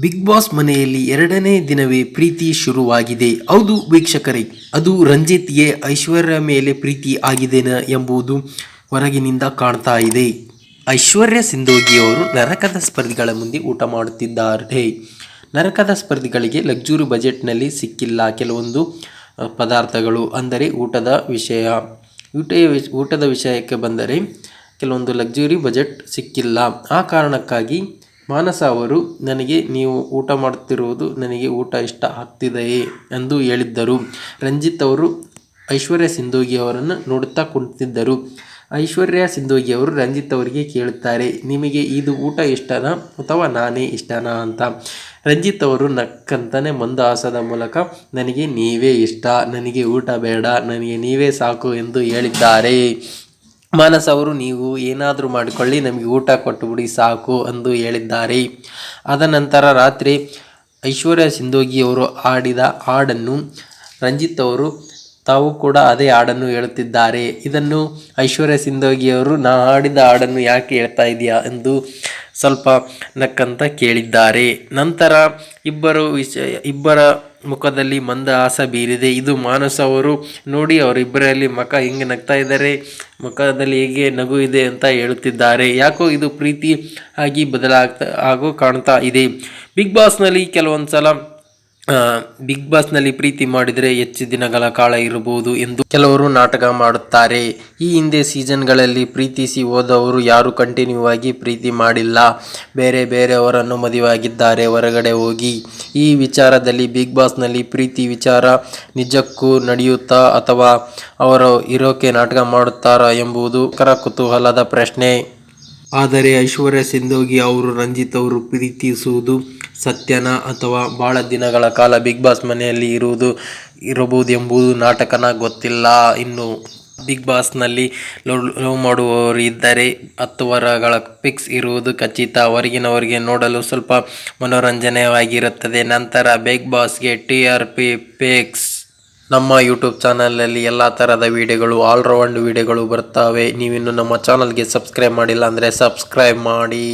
Big boss ಮನೆಯಲ್ಲಿ ಎರಡನೇ ದಿನವೇ ಪ್ರೀತಿ ಶುರುವಾಗಿದೆ. ಹೌದು ವೀಕ್ಷಕರೇ, ಅದು ರಂಜಿತ್ಗೆ ಐಶ್ವರ್ಯ ಮೇಲೆ ಪ್ರೀತಿ ಆಗಿದೆನಾ ಎಂಬುದು ಹೊರಗಿನಿಂದ ಕಾಣ್ತಾ ಇದೆ. ಐಶ್ವರ್ಯ ಸಿಂಧೋಗಿಯವರು ನರಕದ ಸ್ಪರ್ಧಿಗಳ ಮುಂದೆ ಊಟ ಮಾಡುತ್ತಿದ್ದಾರೆ. ನರಕದ ಸ್ಪರ್ಧಿಗಳಿಗೆ ಲಕ್ಸುರಿ ಬಜೆಟ್ನಲ್ಲಿ ಸಿಕ್ಕಿಲ್ಲ ಕೆಲವೊಂದು ಪದಾರ್ಥಗಳು. ಅಂದರೆ ಊಟದ ವಿಷಯ, ಊಟ, ಊಟದ ವಿಷಯಕ್ಕೆ ಬಂದರೆ ಕೆಲವೊಂದು ಲಕ್ಸುರಿ ಬಜೆಟ್ ಸಿಕ್ಕಿಲ್ಲ. ಆ ಕಾರಣಕ್ಕಾಗಿ ಮಾನಸ ಅವರು, ನನಗೆ ನೀವು ಊಟ ಮಾಡುತ್ತಿರುವುದು ನನಗೆ ಊಟ ಇಷ್ಟ ಆಗ್ತಿದೆಯೇ? ಎಂದು ಹೇಳಿದ್ದರು. ರಂಜಿತ್ ಅವರು ಐಶ್ವರ್ಯ ಸಿಂಧೋಗಿ ಅವರನ್ನು ನೋಡುತ್ತಾ ಕುಳಿತಿದ್ದರು. ಐಶ್ವರ್ಯ ಸಿಂಧೋಗಿ ಅವರು ರಂಜಿತ್ ಅವರಿಗೆ ಕೇಳುತ್ತಾರೆ, ನಿಮಗೆ ಇದು ಊಟ ಇಷ್ಟನಾ ಅಥವಾ ನಾನೇ ಇಷ್ಟನಾ? ಅಂತ. ರಂಜಿತ್ ಅವರು ನಕ್ಕಂತಾನೆ ಮಂದಹಾಸದ ಮೂಲಕ, ನನಗೆ ನೀವೇ ಇಷ್ಟ, ನನಗೆ ಊಟ ಬೇಡ, ನನಗೆ ನೀವೇ ಸಾಕು ಎಂದು ಹೇಳಿದ್ದಾರೆ. ಮಾನಸ್ ಅವರು, ನೀವು ಏನಾದರೂ ಮಾಡಿಕೊಳ್ಳಿ, ನಮಗೆ ಊಟ ಕೊಟ್ಟುಬಿಡಿ ಸಾಕು ಎಂದು ಹೇಳಿದ್ದಾರೆ. ಅದ ನಂತರ ರಾತ್ರಿ ಐಶ್ವರ್ಯ ಸಿಂಧೋಗಿ ಅವರು ಆಡಿದ ಹಾಡನ್ನು ರಂಜಿತ್ ಅವರು, ತಾವು ಕೂಡ ಅದೇ ಹಾಡನ್ನು ಹೇಳುತ್ತಿದ್ದಾರೆ. ಇದನ್ನು ಐಶ್ವರ್ಯ ಸಿಂಧೋಗಿ ಅವರು ನಾ ಹಾಡಿದ ಹಾಡನ್ನು ಯಾಕೆ ಹೇಳ್ತಾ ಇದೆಯಾ ಎಂದು ಸ್ವಲ್ಪ ನಕ್ಕಂತ ಕೇಳಿದ್ದಾರೆ. ನಂತರ ಇಬ್ಬರು ವಿಷಯ ಇಬ್ಬರ ಮುಖದಲ್ಲಿ ಮಂದ ಆಸ ಬೀರಿದೆ. ಇದು ಮಾನಸ ಅವರು ನೋಡಿ ಅವರಿಬ್ಬರಲ್ಲಿ ಮಖ ಹಿಂಗೆ ನಗ್ತಾ ಇದ್ದಾರೆ. ಮುಖದಲ್ಲಿ ಹೇಗೆ ನಗು ಇದೆ ಅಂತ ಹೇಳುತ್ತಿದ್ದಾರೆ. ಯಾಕೋ ಇದು ಪ್ರೀತಿ ಆಗಿ ಬದಲಾಗ್ತಾ ಹಾಗೂ ಕಾಣ್ತಾ ಇದೆ. ಬಿಗ್ ಬಾಸ್ನಲ್ಲಿ ಕೆಲವೊಂದು ಸಲ ಬಿಗ್ ಬಾಸ್ನಲ್ಲಿ ಪ್ರೀತಿ ಮಾಡಿದರೆ ಹೆಚ್ಚು ದಿನಗಳ ಕಾಲ ಇರಬಹುದು ಎಂದು ಕೆಲವರು ನಾಟಕ ಮಾಡುತ್ತಾರೆ. ಈ ಹಿಂದೆ ಸೀಸನ್ಗಳಲ್ಲಿ ಪ್ರೀತಿಸಿ ಹೋದವರು ಯಾರು ಕಂಟಿನ್ಯೂ ಆಗಿ ಪ್ರೀತಿ ಮಾಡಿಲ್ಲ. ಬೇರೆ ಬೇರೆಯವರನ್ನು ಮದುವೆಯಾಗಿದ್ದಾರೆ. ಹೊರಗಡೆ ಹೋಗಿ. ಈ ವಿಚಾರದಲ್ಲಿ ಬಿಗ್ ಬಾಸ್ನಲ್ಲಿ ಪ್ರೀತಿ ವಿಚಾರ ನಿಜಕ್ಕೂ ನಡೆಯುತ್ತಾ ಅಥವಾ ಅವರು ಇರೋಕೆ ನಾಟಕ ಮಾಡುತ್ತಾರಾ ಎಂಬುದು ಕರ ಕುತೂಹಲದ ಪ್ರಶ್ನೆ. ಆದರೆ ಐಶ್ವರ್ಯ ಸಿಂಧೋಗಿ ಅವರು ರಂಜಿತ್ ಅವರು ಪ್ರೀತಿಸುವುದು ಸತ್ಯನ ಅಥವಾ ಭಾಳ ದಿನಗಳ ಕಾಲ ಬಿಗ್ ಬಾಸ್ ಮನೆಯಲ್ಲಿ ಇರುವುದು ಇರಬಹುದು ಎಂಬುದು ನಾಟಕನ ಗೊತ್ತಿಲ್ಲ. ಇನ್ನು ಬಿಗ್ ಬಾಸ್ನಲ್ಲಿ ಲವ್ ಲವ್ ಮಾಡುವವರು ಇದ್ದರೆ ಹತ್ತು ವಾರಗಳ ಪಿಕ್ಸ್ ಇರುವುದು ಖಚಿತ. ಹೊರಗಿನವರಿಗೆ ನೋಡಲು ಸ್ವಲ್ಪ ಮನೋರಂಜನೆಯಾಗಿರುತ್ತದೆ. ನಂತರ ಬಿಗ್ ಬಾಸ್ಗೆ ಟಿ ಆರ್ ಪಿ ಪಿಕ್ಸ್ ನಮ್ಮ ಯೂಟ್ಯೂಬ್ ಚಾನಲಲ್ಲಿ ಎಲ್ಲ ಥರದ ವೀಡಿಯೋಗಳು ಆಲ್ರೌಂಡ್ ವೀಡಿಯೋಗಳು ಬರ್ತವೆ. ನೀವಿನ್ನು ನಮ್ಮ ಚಾನಲ್ಗೆ ಸಬ್ಸ್ಕ್ರೈಬ್ ಮಾಡಿಲ್ಲ ಅಂದರೆ ಸಬ್ಸ್ಕ್ರೈಬ್ ಮಾಡಿ.